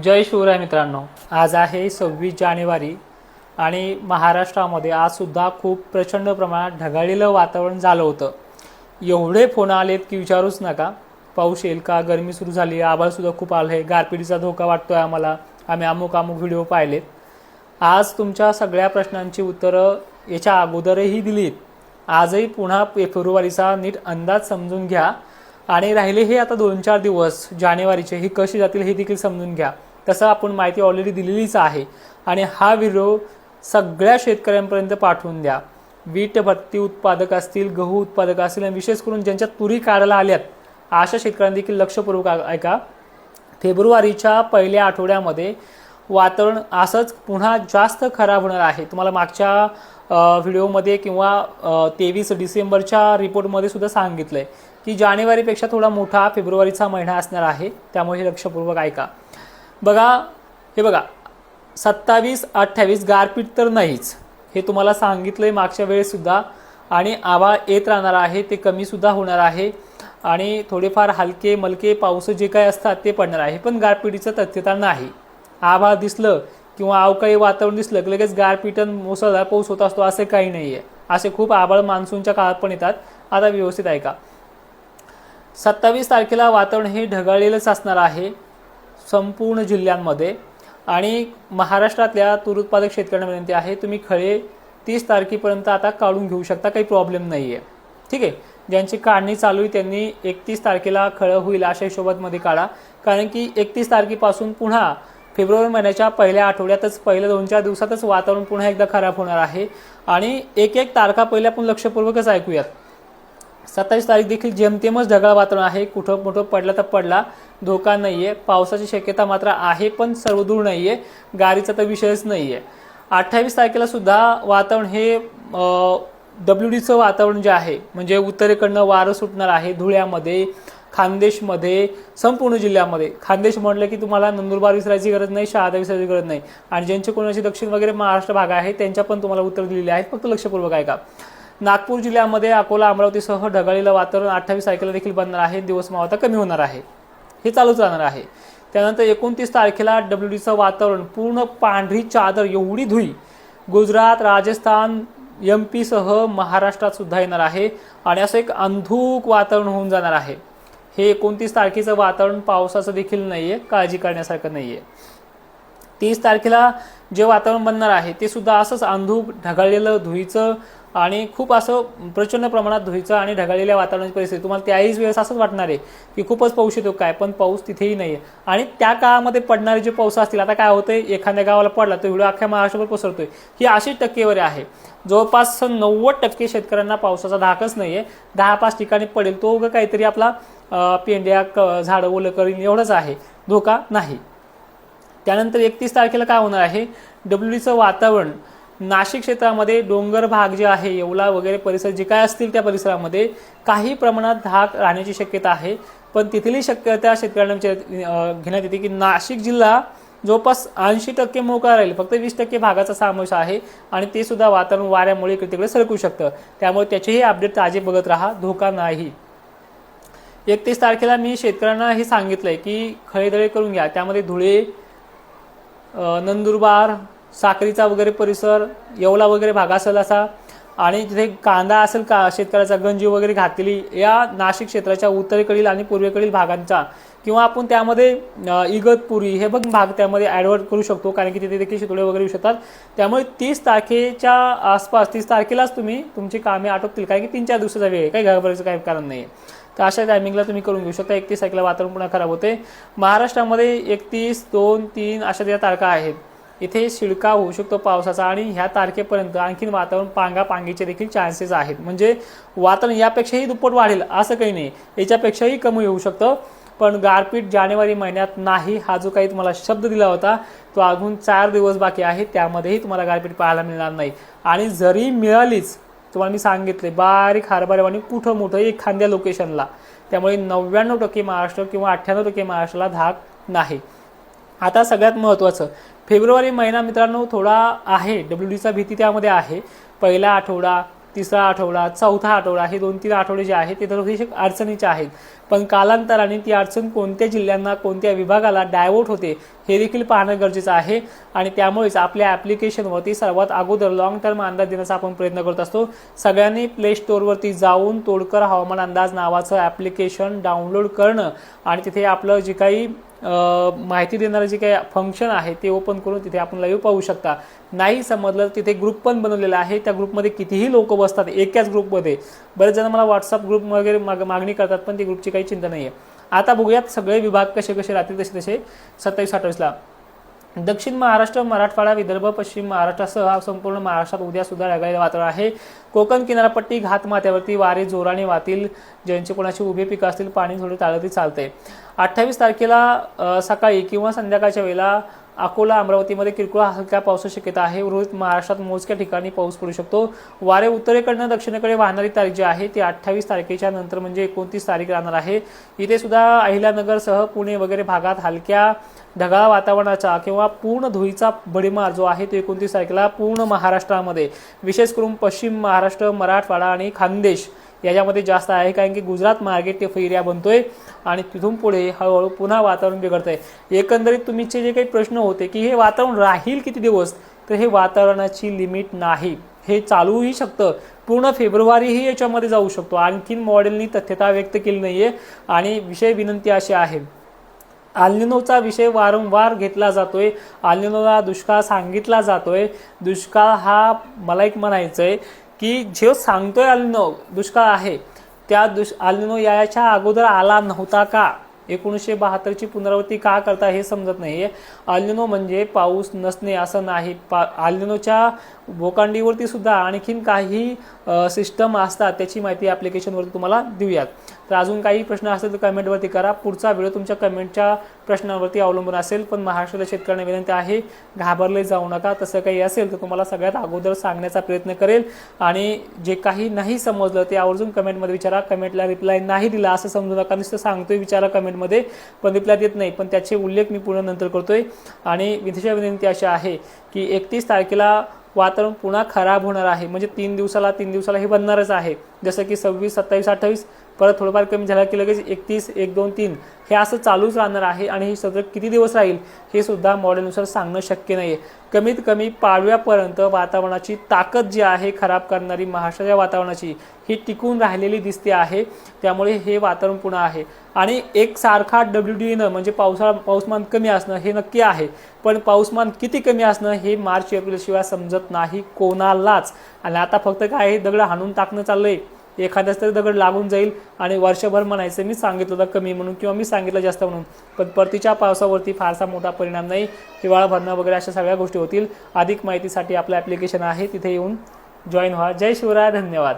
जय शिवराय मित्रांनो. आज आहे सव्वीस जानेवारी आणि महाराष्ट्रामध्ये आज सुद्धा खूप प्रचंड प्रमाणात ढगाळलेलं वातावरण झालं होतं. एवढे फोन आलेत की विचारूच नका. पाऊस येईल का? गरमी सुरू झाली आभाळसुद्धा खूप आलं आहे. गारपिटीचा धोका वाटतो आहे आम्हाला. आम्ही अमुक अमुक व्हिडिओ पाहिलेत. आज तुमच्या सगळ्या प्रश्नांची उत्तरं याच्या अगोदरही दिलीत. आजही पुन्हा फेब्रुवारीचा नीट अंदाज समजून घ्या. आणि राहिले हे आता दोन चार दिवस जानेवारीचे. हे कसे जातील हे देखील समजून घ्या. तसं आपण माहिती ऑलरेडी दिलेलीच आहे. आणि हा व्हिडिओ सगळ्या शेतकऱ्यांपर्यंत पाठवून द्या. वीट भत्ती उत्पादक असतील गहू उत्पादक असतील आणि विशेष करून ज्यांच्या तुरी काढायला आल्यात अशा शेतकऱ्यांनी देखील लक्षपूर्वक ऐका. फेब्रुवारीच्या पहिल्या आठवड्यामध्ये वातावरण असंच पुन्हा जास्त खराब होणार आहे. तुम्हाला मागच्या व्हिडिओमध्ये किंवा तेवीस डिसेंबरच्या रिपोर्टमध्ये सुद्धा सांगितलं आहे की जानेवारीपेक्षा थोडा मोठा फेब्रुवारीचा महिना असणार आहे त्यामुळे हे लक्षपूर्वक ऐका. बघा हे बघा सत्तावीस अठ्ठावीस गारपीट तर नाहीच. हे तुम्हाला सांगितलं आहे मागच्या वेळेसुद्धा आणि आभाळ येत राहणार आहे ते कमीसुद्धा होणार आहे आणि थोडेफार हलके मलके पाऊस जे काय असतात ते पडणार आहे पण गारपिटीचं तथ्यता नाही. आभाळ दिसलं किंवा अवकाळी वातावरण दिसलं की लगेच गारपीट आणि मुसळधार पाऊस होत असतो असं काही नाही आहे असे खूप आभाळ मान्सूनच्या काळात पण येतात. आता व्यवस्थित ऐका. सत्तावीस तारखेला वातावरण हे ढगाळलेलंच असणार आहे संपूर्ण जिल्ह्यांमध्ये. आणि महाराष्ट्रातल्या तूर उत्पादक शेतकऱ्यांना विनंती आहे तुम्ही खळे तीस तारखेपर्यंत आता काढून घेऊ शकता काही प्रॉब्लेम नाही आहे ठीक आहे? ज्यांची काढणी चालू आहे त्यांनी एकतीस तारखेला खळं होईल अशा हिशोबामध्ये काढा. कारण की एकतीस तारखेपासून पुन्हा फेब्रुवारी महिन्याच्या पहिल्या आठवड्यातच पहिल्या दोन चार दिवसातच वातावरण पुन्हा एकदा खराब होणार आहे. आणि एक एक तारखा पहिले आपण लक्षपूर्वकच ऐकूयात. सत्तावीस तारीख देखील जेमतेमच ढगाळ वातावरण आहे. कुठं कुठं पडला तर पडला. धोका नाही आहे पावसाची शक्यता मात्र आहे पण सर्वदूर आहे गारीचा तर विषयच नाही आहे अठ्ठावीस तारखेला सुद्धा वातावरण हे डब्ल्यू डीचं वातावरण जे आहे म्हणजे उत्तरेकडनं वारं सुटणार आहे धुळ्यामध्ये खानदेशमध्ये संपूर्ण जिल्ह्यामध्ये. खानदेश म्हटलं की तुम्हाला नंदुरबार विसरायची गरज नाही शहादा विसरायची गरज नाही. आणि ज्यांचे कोणाचे दक्षिण वगैरे महाराष्ट्र भाग आहे त्यांच्या पण तुम्हाला उत्तर दिलेले आहेत फक्त लक्षपूर्वक आहे का नागपूर जिल्ह्यामध्ये अकोला अमरावतीसह ढगाळीला वातावरण अठ्ठावीस तारखेला देखील बनणार आहे. दिवस मावता कमी होणार आहे. हे चालूच राहणार आहे. त्यानंतर एकोणतीस तारखेला डब्ल्यू डीचं वातावरण पूर्ण पांढरी चादर एवढी धुई गुजरात राजस्थान एम पीसह महाराष्ट्रात सुद्धा येणार आहे आणि असं एक अंधूक वातावरण होऊन जाणार आहे. हे एकोणतीस तारखेचं वातावरण पावसाचं देखील नाही आहे काळजी करण्यासारखं नाही आहे तीस तारखेला जे वातावरण बनणार आहे ते सुद्धा असंच अंधूक ढगाळलेलं धुईचं आणि खूप असं प्रचंड प्रमाणात धुईचं आणि ढगाळलेल्या वातावरणाची परिस्थिती. तुम्हाला त्याहीच वेळेस असंच वाटणार आहे की खूपच पाऊस येतो काय पण पाऊस तिथेही नाही आहे आणि त्या काळामध्ये पडणारे जे पाऊस असतील आता काय होतंय एखाद्या गावाला पडला तो व्हिडिओ अख्ख्या महाराष्ट्रभर पसरतोय. ही अशी टक्केवारी आहे. जवळपास नव्वद टक्के शेतकऱ्यांना पावसाचा धाकच नाही आहे दहा पाच ठिकाणी पडेल तो काहीतरी आपला पेंड्या क- झाडं ओलं करीन एवढंच आहे. धोका नाही. त्यानंतर एकतीस तारखेला काय होणार आहे? डब्ल्यूडीचं वातावरण नाशिक क्षेत्रामध्ये डोंगर भाग जे आहे येवला वगैरे परिसर जे काय असतील त्या परिसरामध्ये काही प्रमाणात धाक राहण्याची शक्यता आहे. पण तिथली शक्यता शेतकऱ्यांना घेण्यात येते की नाशिक जिल्हा जवळपास ऐंशी टक्के मोकळा राहील. फक्त वीस टक्के भागाचा समावेश आहे आणि ते सुद्धा वातावरण वाऱ्यामुळे इकडे तिकडे सरकू शकतं. त्यामुळे त्याचेही अपडेट ताजे बघत राहा धोका नाही. एकतीस तारखेला मी शेतकऱ्यांना हे सांगितलंय की खळेदळे करून घ्या. त्यामध्ये धुळे नंदुरबार साक्रीचा वगैरे परिसर येवला वगैरे भाग असेल असा आणि तिथे कांदा असेल का शेतकऱ्याचा गंजी वगैरे घातलेली या नाशिक क्षेत्राच्या उत्तरेकडील आणि पूर्वेकडील भागांचा किंवा आपण त्यामध्ये इगतपुरी हे बघ भाग त्यामध्ये ॲडवर्ट करू शकतो कारण की तिथे देखील शितोळे वगैरे येऊ शकतात. त्यामुळे तीस तारखेच्या आसपास तीस तारखेलाच तुम्ही तुमची कामे आटोपतील कारण की तीन चार दिवसाचा वेळ आहे काही घाबरायचं काही कारण नाही तर अशा टायमिंगला तुम्ही करून घेऊ शकता. एकतीस तारखेला वातावरण पुन्हा खराब होते. महाराष्ट्रामध्ये एकतीस दोन तीन अशा त्या तारखा आहेत इथे शिळका होऊ शकतो पावसाचा आणि ह्या तारखेपर्यंत आणखीन वातावरण पांगा पांगीचे देखील चान्सेस आहेत. म्हणजे वातावरण यापेक्षाही दुप्पट वाढेल असं काही नाही. याच्यापेक्षाही कमी होऊ शकतं. पण गारपीट जानेवारी महिन्यात नाही हा जो काही तुम्हाला शब्द दिला होता तो अजून चार दिवस बाकी आहे. त्यामध्येही तुम्हाला गारपीट पाहायला मिळणार नाही. आणि जरी मिळालीच तुम्हाला मी सांगितले बारीक हरभऱ्यावानी कुठं मोठं एखाद्या लोकेशनला त्यामुळे नव्याण्णव टक्के महाराष्ट्र किंवा अठ्ठ्याण्णव टक्के महाराष्ट्राला धाक नाही. आता सगळ्यात महत्त्वाचं फेब्रुवारी महिना मित्रांनो थोडा आहे डब्ल्यू डीचा भीती त्यामध्ये आहे. पहिला आठवडा तिसरा आठवडा चौथा आठवडा हे दोन तीन आठवडे जे आहेत ते थोडेसे अडचणीचे आहेत. पण कालांतराने ती अडचण कोणत्या जिल्ह्यांना कोणत्या विभागाला डायवर्ट होते हे देखील पाहणं गरजेचं आहे. आणि त्यामुळेच आपल्या ॲप्लिकेशनवरती सर्वात अगोदर लॉंग टर्म अंदाज देण्याचा आपण प्रयत्न करत असतो. सगळ्यांनी प्ले स्टोअरवरती जाऊन तोडकर हवामान अंदाज नावाचं ॲप्लिकेशन डाउनलोड करणं आणि तिथे आपलं जे काही माहिती देणारं जे काही फंक्शन आहे ते ओपन करून तिथे आपण लाईव्ह पाहू शकता. नाही समजलं तिथे ग्रुप पण बनवलेला आहे. त्या ग्रुपमध्ये कितीही लोक बसतात एकाच ग्रुपमध्ये बरेच जण मला व्हॉट्सअप ग्रुप वगैरे माग मागणी करतात पण ती ग्रुपची काही चिंता नाही आहे आता बघूयात सगळे विभाग कसे कसे राहतील तसे तसे सत्तावीस अठ्ठावीसला दक्षिण महाराष्ट्र मराठवाडा विदर्भ पश्चिम महाराष्ट्रासह संपूर्ण महाराष्ट्रात उद्या सुद्धा ढगाळ वातावरण आहे. कोकण किनारपट्टी घातमाथ्यावरती वारे जोराने वाहतील. ज्यांचे कोणाची उभे पिकं असतील पाणी थोडे ताळती चालते. अठ्ठावीस तारखेला सकाळी किंवा संध्याकाळच्या वेळेला अकोला अमरावतीमध्ये किरकोळ हलक्या पावसाची शक्यता आहे. उर्वरित महाराष्ट्रात मोजक्या ठिकाणी पाऊस पडू शकतो. वारे उत्तरेकडनं दक्षिणेकडे वाहणारी तारीख जी आहे ती अठ्ठावीस तारखेच्या नंतर म्हणजे एकोणतीस तारीख राहणार आहे. इथे सुद्धा अहिल्यानगरसह पुणे वगैरे भागात हलक्या ढगाळ वातावरणाचा किंवा पूर्ण धुळीचा बडीमार जो आहे तो एकोणतीस तारखेला पूर्ण महाराष्ट्रामध्ये. विशेष करून पश्चिम महाराष्ट्र मराठवाडा आणि खानदेश याच्यामध्ये जास्त आहे कारण की गुजरात मार्गे ते फेरिया बनतोय आणि तिथून पुढे हळूहळू पुन्हा वातावरण बिघडतंय. एकंदरीत तुमचे जे काही प्रश्न होते की हे वातावरण राहील किती दिवस? तर हे वातावरणाची लिमिट नाही. हे चालूही शकतं. पूर्ण फेब्रुवारीही याच्यामध्ये जाऊ शकतो. आणखीन मॉडेलनी तथ्यता व्यक्त केली नाही आहे आणि विषय विनंती अशी आहे. आल्निनोचा विषय वारंवार घेतला जातोय. आल्निनोला दुष्काळ सांगितला जातोय. दुष्काळ हा मला एक म्हणायचं आहे की जे सांगतोय अल्नो दुष्काळ आहे त्या दुष अल्नो याच्या अगोदर आला नव्हता का? एकोणीसशे बहात्तरची पुनरावृत्ती का करता हे समजत नाहीये. आल्निनो म्हणजे पाऊस नसणे असं नाही. पा आल्निनोच्या भोकांडीवरती सुद्धा आणखीन काही सिस्टम असतात त्याची माहिती ॲप्लिकेशनवरती तुम्हाला देऊयात. तर अजून काही प्रश्न असतील तर कमेंटवरती करा. पुढचा व्हिडिओ तुमच्या कमेंटच्या प्रश्नावरती अवलंबून असेल पण महाराष्ट्राच्या शेतकऱ्यांना विनंती आहे घाबरले जाऊ नका. तसं काही असेल तर तुम्हाला सगळ्यात अगोदर सांगण्याचा प्रयत्न करेल. आणि जे काही नाही समजलं ते आवर्जून कमेंटमध्ये विचारा. कमेंटला रिप्लाय नाही दिला असं समजू नका. नुसतं सांगतोय विचारा कमेंटमध्ये पण रिप्लाय देत नाही. पण त्याचे उल्लेख मी पूर्ण नंतर करतोय. आणि विधीच्या विनंती अशी आहे की एकतीस तारखेला वातावरण पुन्हा खराब होणार आहे. म्हणजे तीन दिवसाला तीन दिवसाला हे बनणारच आहे. जसं की सव्वीस सत्तावीस अठ्ठावीस परत थोडंफार कमी झालं की लगेच एकतीस एक दोन तीन. हे असं चालूच राहणार आहे आणि हे सतत किती दिवस राहील हे सुद्धा मॉडेलनुसार सांगणं शक्य नाही आहे कमीत कमी पाडव्यापर्यंत वातावरणाची ताकद जी आहे खराब करणारी महाराष्ट्राच्या वातावरणाची ही टिकून राहिलेली दिसते आहे. त्यामुळे हे वातावरण पुन्हा आहे. आणि एक सारखा डब्ल्यू डी एनं म्हणजे पावसाळा पाऊसमान कमी असणं हे नक्की आहे. पण पाऊसमान किती कमी असणं हे मार्च एप्रिलशिवाय समजत नाही कोणालाच. आणि आता फक्त काय आहे दगड हाणून टाकणं चाललंय. एखाद्याच तरी दगड लागून जाईल आणि वर्षभर म्हणायचं मी सांगितलं होतं कमी म्हणून किंवा मी सांगितलं जास्त म्हणून. पण परतीच्या पावसावरती फारसा मोठा परिणाम नाही. हिवाळा भरणं वगैरे अशा सगळ्या गोष्टी होतील. अधिक माहितीसाठी आपलं ॲप्लिकेशन आहे. तिथे येऊन जॉईन व्हा. जय शिवराय. धन्यवाद.